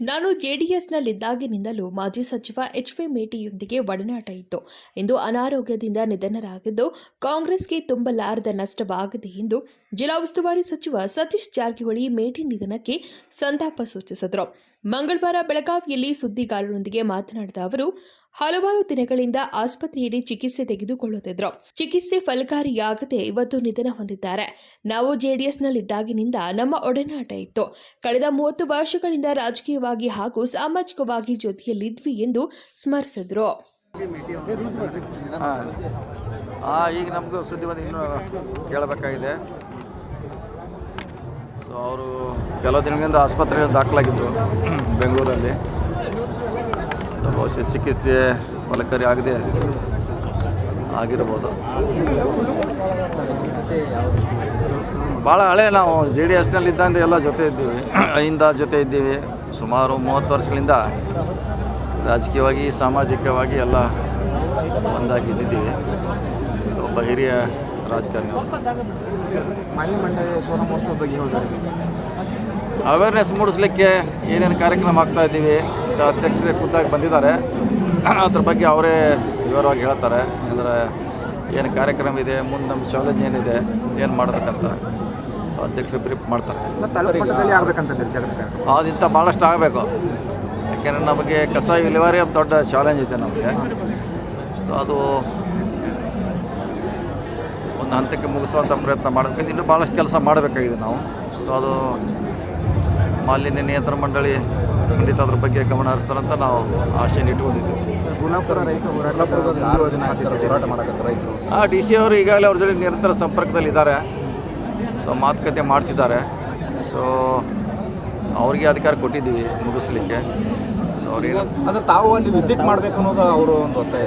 ನಾನು ಜೆಡಿಎಸ್ನಲ್ಲಿದ್ದಾಗಿನಿಂದಲೂ ಮಾಜಿ ಸಚಿವ ಎಚ್ ವಿ ಮೇಟಿಯೊಂದಿಗೆ ಒಡನಾಟ ಇತ್ತು. ಇಂದು ಅನಾರೋಗ್ಯದಿಂದ ನಿಧನರಾಗಿದ್ದು, ಕಾಂಗ್ರೆಸ್ಗೆ ತುಂಬಲಾರದ ನಷ್ಟವಾಗಿದೆ ಎಂದು ಜಿಲ್ಲಾ ಉಸ್ತುವಾರಿ ಸಚಿವ ಸತೀಶ್ ಜಾರಕಿಹೊಳಿ ಮೇಟಿ ನಿಧನಕ್ಕೆ ಸಂತಾಪ ಸೂಚಿಸಿದರು. ಮಂಗಳವಾರ ಬೆಳಗಾವಿಯಲ್ಲಿ ಸುದ್ದಿಗಾರರೊಂದಿಗೆ ಮಾತನಾಡಿದ ಅವರು ಹಲವಾರು ದಿನಗಳಿಂದ ಆಸ್ಪತ್ರೆಯಲ್ಲಿ ಚಿಕಿತ್ಸೆ ತೆಗೆದುಕೊಳ್ಳುತ್ತಿದ್ದರು. ಚಿಕಿತ್ಸೆ ಫಲಕಾರಿಯಾಗದೆ ಇವತ್ತು ನಿಧನ ಹೊಂದಿದ್ದಾರೆ. ನಾವು ಜೆಡಿಎಸ್ನಲ್ಲಿದ್ದಾಗಿನಿಂದ ನಮ್ಮ ಒಡನಾಟ ಇತ್ತು. ಕಳೆದ ಮೂವತ್ತು ವರ್ಷಗಳಿಂದ ರಾಜಕೀಯವಾಗಿ ಹಾಗೂ ಸಾಮಾಜಿಕವಾಗಿ ಜೊತೆಯಲ್ಲಿದ್ವಿ ಎಂದು ಸ್ಮರಿಸಿದ್ರು. ಈಗ ನಮಗೂ ಸುದ್ದಿ ಬಂದು ಇನ್ನೂ ಕೇಳಬೇಕಾಗಿದೆ. ಸೊ ಅವರು ಕೆಲವು ದಿನಗಳಿಂದ ಆಸ್ಪತ್ರೆಯಲ್ಲಿ ದಾಖಲಾಗಿದ್ದರು ಬೆಂಗಳೂರಲ್ಲಿ. ಬಹುಶಃ ಚಿಕಿತ್ಸೆ ಫಲಕಾರಿ ಆಗದೆ ಆಗಿರ್ಬೋದು. ಭಾಳ ಹಳೆ ನಾವು ಜೆ ಡಿ ಎಸ್ನಲ್ಲಿ ಇದ್ದಂತೆ ಎಲ್ಲ ಜೊತೆ ಇದ್ದೀವಿ. ಇಂದ ಜೊತೆ ಇದ್ದೀವಿ. ಸುಮಾರು ಮೂವತ್ತು ವರ್ಷಗಳಿಂದ ರಾಜಕೀಯವಾಗಿ, ಸಾಮಾಜಿಕವಾಗಿ ಎಲ್ಲ ಒಂದಾಗಿದ್ದಿದ್ದೀವಿ. ಸೊ, ಒಬ್ಬ ಹಿರಿಯ ರಾಜಕಾರಣಿ ಅವೇರ್ನೆಸ್ ಮೂಡಿಸ್ಲಿಕ್ಕೆ ಏನೇನು ಕಾರ್ಯಕ್ರಮ ಆಗ್ತಾ ಇದ್ದೀವಿ. ಅಂತ ಅಧ್ಯಕ್ಷರೇ ಖುದ್ದಾಗಿ ಬಂದಿದ್ದಾರೆ. ಅದ್ರ ಬಗ್ಗೆ ಅವರೇ ವಿವರವಾಗಿ ಹೇಳ್ತಾರೆ. ಅಂದರೆ ಏನು ಕಾರ್ಯಕ್ರಮ ಇದೆ ಮುಂದೆ ನಮ್ಮ ಚಾಲೆಂಜ್ ಏನಿದೆ ಏನು ಮಾಡಬೇಕಂತ. ಸೊ ಅಧ್ಯಕ್ಷರು ಬ್ರೀಫ್ ಮಾಡ್ತಾರೆ. ಅದಿಂತ ಭಾಳಷ್ಟು ಆಗಬೇಕು. ಯಾಕೆಂದರೆ ನಮಗೆ ಕಸ ವಿಲೇವಾರಿ ಒಂದು ದೊಡ್ಡ ಚಾಲೆಂಜ್ ಇದೆ ನಮಗೆ. ಸೊ ಅದು ಒಂದು ಹಂತಕ್ಕೆ ಮುಗಿಸುವಂಥ ಪ್ರಯತ್ನ ಮಾಡಬೇಕು. ಇನ್ನೂ ಭಾಳಷ್ಟು ಕೆಲಸ ಮಾಡಬೇಕಾಗಿದೆ ನಾವು. ಸೊ ಅದು ಮಾಲಿನ್ಯ ನಿಯಂತ್ರಣ ಮಂಡಳಿ ಖಂಡಿತ ಅದ್ರ ಬಗ್ಗೆ ಗಮನ ಹರಿಸ್ತಾರಂತ ನಾವು ಆಶೆಯನ್ನು ಇಟ್ಕೊಂಡಿದ್ದೀವಿ. ಆ ಡಿ ಸಿ ಅವರು ಈಗಾಗಲೇ ಅವ್ರ ಜೊತೆ ನಿರಂತರ ಸಂಪರ್ಕದಲ್ಲಿ ಇದ್ದಾರೆ ಸೊ ಮಾತುಕತೆ ಮಾಡ್ತಿದ್ದಾರೆ. ಸೊ ಅವರಿಗೆ ಅಧಿಕಾರ ಕೊಟ್ಟಿದ್ದೀವಿ ಮುಗಿಸ್ಲಿಕ್ಕೆ. ಸೊ ಅವ್ರೇನು ಅದು ತಾವು ಅಲ್ಲಿ ವಿಸಿಟ್ ಮಾಡಬೇಕು ಅನ್ನೋದು ಅವರು ಒಂದು ಒತ್ತಾಯ.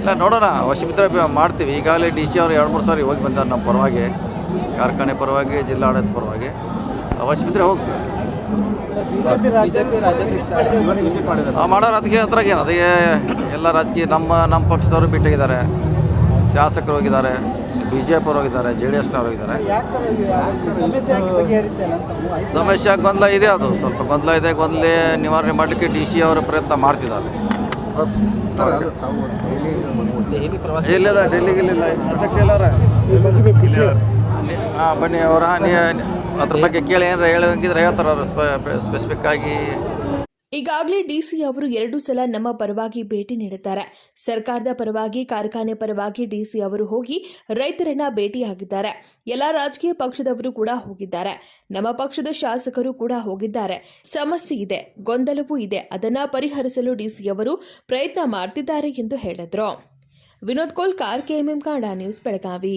ಇಲ್ಲ ನೋಡೋಣ. ವಶಮಿತ್ರ ಮಾಡ್ತೀವಿ. ಈಗಾಗಲೇ ಡಿ ಸಿ ಅವರು ಎರಡು ಮೂರು ಸಾರಿ ಹೋಗಿ ಬಂದಾರೆ ನಮ್ಮ ಪರವಾಗಿ. ಕಾರ್ಖಾನೆ ಪರವಾಗಿ ಜಿಲ್ಲಾಡಳಿತ ಪರವಾಗಿ. ವಶಮಿತ್ರ ಹೋಗ್ತೀವಿ. ಮಾಡೋರು ಅದಕ್ಕೆ ಹತ್ರ ಏನು ಅದೇ ಎಲ್ಲ ರಾಜಕೀಯ ನಮ್ಮ ನಮ್ಮ ಪಕ್ಷದವರು ಬಿಟ್ಟಿದ್ದಾರೆ. ಶಾಸಕರು ಹೋಗಿದ್ದಾರೆ ಬಿ ಜೆ ಪಿ ಹೋಗಿದ್ದಾರೆ ಜೆ ಡಿ ಎಸ್ನವ್ರು ಹೋಗಿದ್ದಾರೆ. ಸಮಸ್ಯೆ ಗೊಂದಲ ಇದೆ ಅದು. ಸ್ವಲ್ಪ ಗೊಂದಲ ಇದೆ ಗೊಂದಲ ನಿವಾರಣೆ ಮಾಡಲಿಕ್ಕೆ ಡಿ ಸಿ ಅವರು ಪ್ರಯತ್ನ ಮಾಡ್ತಿದ್ದಾರೆ. ಇಲ್ಲ ಅದು ತಾವು ದೆಹಲಿ ದೆಹಲಿ ಪ್ರವಾಸ ಇಲ್ಲಿಲ್ಲ ಡೆಲ್ಲಿಗೆ ಇಲ್ಲ ಅಧ್ಯಕ್ಷ ಎಲ್ಲರ ಹಾಂ ಬನ್ನಿ ಅವರ ಅದ್ರ ಬಗ್ಗೆ ಕೇಳಿ ಏನಾರ ಹೇಳಿದ್ರೆ ಹೇಳ್ತಾರೆ ಸ್ಪೆಸಿಫಿಕ್ ಆಗಿ ಈಗಾಗಲೇ ಡಿಸಿ ಅವರು ಎರಡು ಸಲ ನಮ್ಮ ಪರವಾಗಿ ಭೇಟಿ ನೀಡಿದ್ದಾರೆ. ಸರ್ಕಾರದ ಪರವಾಗಿ, ಕಾರ್ಖಾನೆ ಪರವಾಗಿ ಡಿಸಿ ಅವರು ಹೋಗಿ ರೈತರನ್ನ ಭೇಟಿಯಾಗಿದ್ದಾರೆ. ಎಲ್ಲ ರಾಜಕೀಯ ಪಕ್ಷದವರು ಕೂಡ ಹೋಗಿದ್ದಾರೆ. ನಮ್ಮ ಪಕ್ಷದ ಶಾಸಕರು ಕೂಡ ಹೋಗಿದ್ದಾರೆ. ಸಮಸ್ಯೆ ಇದೆ, ಗೊಂದಲವೂ ಇದೆ. ಅದನ್ನ ಪರಿಹರಿಸಲು ಡಿಸಿ ಅವರು ಪ್ರಯತ್ನ ಮಾಡ್ತಿದ್ದಾರೆ ಎಂದು ಹೇಳಿದ್ರು. ವಿನೋದ್ ಕೋಲ್ಕಾರ್ ಕೆಎಂಎಂ ಕಾಂಡ ನ್ಯೂಸ್ ಬೆಳಗಾವಿ.